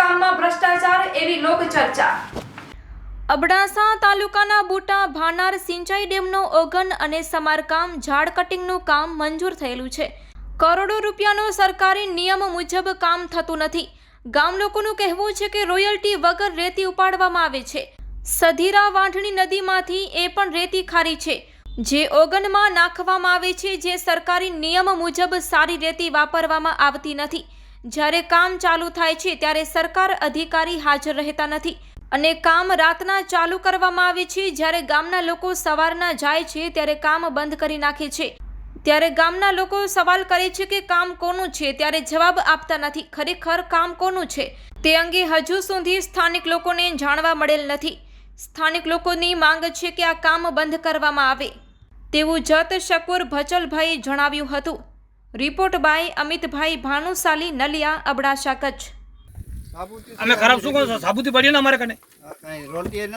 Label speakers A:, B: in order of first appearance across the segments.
A: કામમાં ભ્રષ્ટાચાર એવી લોકચર્ચા અબડાસા તાલુકાના બુટા ભાનાર સિંચાઈ ડેમનો ઓગન અને સમારકામ ઝાડ કટિંગનું કામ મંજૂર થયેલું છે. કરોડો રૂપિયાનો સરકારી નિયમ મુજબ કામ થતું નથી. ગામ લોકોનું કહેવું છે કે રોયલ્ટી વગર રેતી ઉપાડવામાં આવે છે. સધીરા વાંઢણી નદીમાંથી એ પણ રેતી ખારી છે. જે ઓગનમાં નાખવામાં આવે છે જે સરકારી નિયમ મુજબ સારી રેતી વાપરવામાં આવતી નથી. જ્યારે કામ ચાલુ થાય છે ત્યારે સરકાર અધિકારી હાજર રહેતા નથી અને કામ રાતના ચાલુ કરવામાં આવે છે. જ્યારે ગામના લોકો સવારના જાય છે ત્યારે કામ બંધ કરી નાખે છે. ત્યારે ગામના લોકો સવાલ કરે છે કે કામ કોનું છે? ત્યારે જવાબ આપતા નથી. ખરેખર કામ કોનું છે? તે અંગે હજુ સુધી સ્થાનિક લોકોને જાણવા મળેલ નથી. સ્થાનિક લોકોની માંગ છે કે આ કામ બંધ કરવામાં આવે. તેવું જત શકુર ભચલભાઈએ જણાવ્યું હતું. Report by Amitbhai Bhanushali Naliya Abdasa Kutch.
B: અમે ખરાબ શું કહો છો? સાબુતી પડી ને અમારે કને?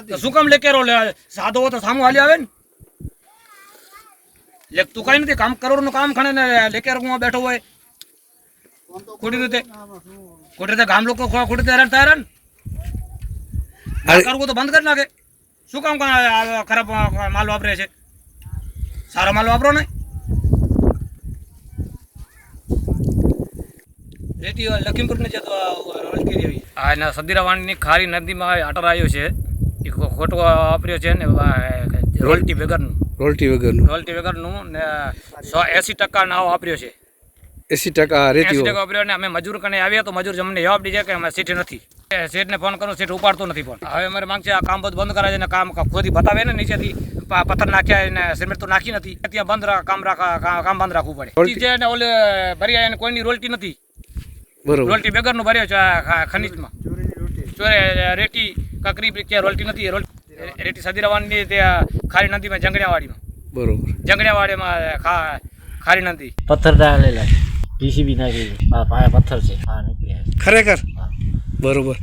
B: તો શું કામ લેકે રોલ? સાદો હોય તો સામું હાલી આવે ને? લેક તું કઈ નથી. કામ કરોડનું કામ ખણે ને લેકેર હું બેઠો હોય. ખોટી રીતે. ખોટી રીતે ગામ લોકો ખોટી રીતે હેરાન થાય હેરાન. કરવું તો બંધ કરી નાખે. શું કામ ખરાબ માલ વાપરે છે? સારો માલ વાપરો ને? રેતી લખીમપુર ને જતો રોજગીરી આવી. હા એના સદીરાવાણીની ખારી નદીમાં અટર આવ્યો છે. એ ખોટો વાપર્યો છે ને રોલટી વગરનું.
C: રોલટી વગરનું.
B: રોલટી વગરનું ને સો એસી ટકા નાવ વાપર્યો છે.
C: એસી ટકા
B: એસી ટકા વાપર્યો ને અમે મજૂર કને આવ્યા તો મજૂર અમને જવાબ દીધે કે અમે સીટ નથી. સીટને ફોન કરું સીટ ઉપાડતો નથી ફોન હવે અમારે માંગ છે આ કામ બધું બંધ કરાય છે ને કામ ખોદી બતાવે ને નીચેથી પથ્થર નાખ્યા ને સિમેન્ટ તો નાખી નથી. ત્યાં બંધ કામ રાખા કામ બંધ રાખવું પડે. છે ને ઓલે ભર્યા એને કોઈની રોલટી નથી.
C: બરોબર.
B: રોલટી બેગરનું ભર્યો છે આ ખનીજમાં.
D: ચોરીની રોટી.
B: ચોરે રેટી કાકરી ક્યાં રોલટી નથી રેટી સદીરાવાની તે ખારી નદીમાં જંગડિયાવાડીમાં
C: બરોબર.
B: જંગડિયાવાડીમાં ખા ખારી નદી.
E: પથ્થર ડાલેલા પીસીબી નાખી પાયા પથ્થર છે.
C: ખરેખર?
E: હા.
C: બરોબર.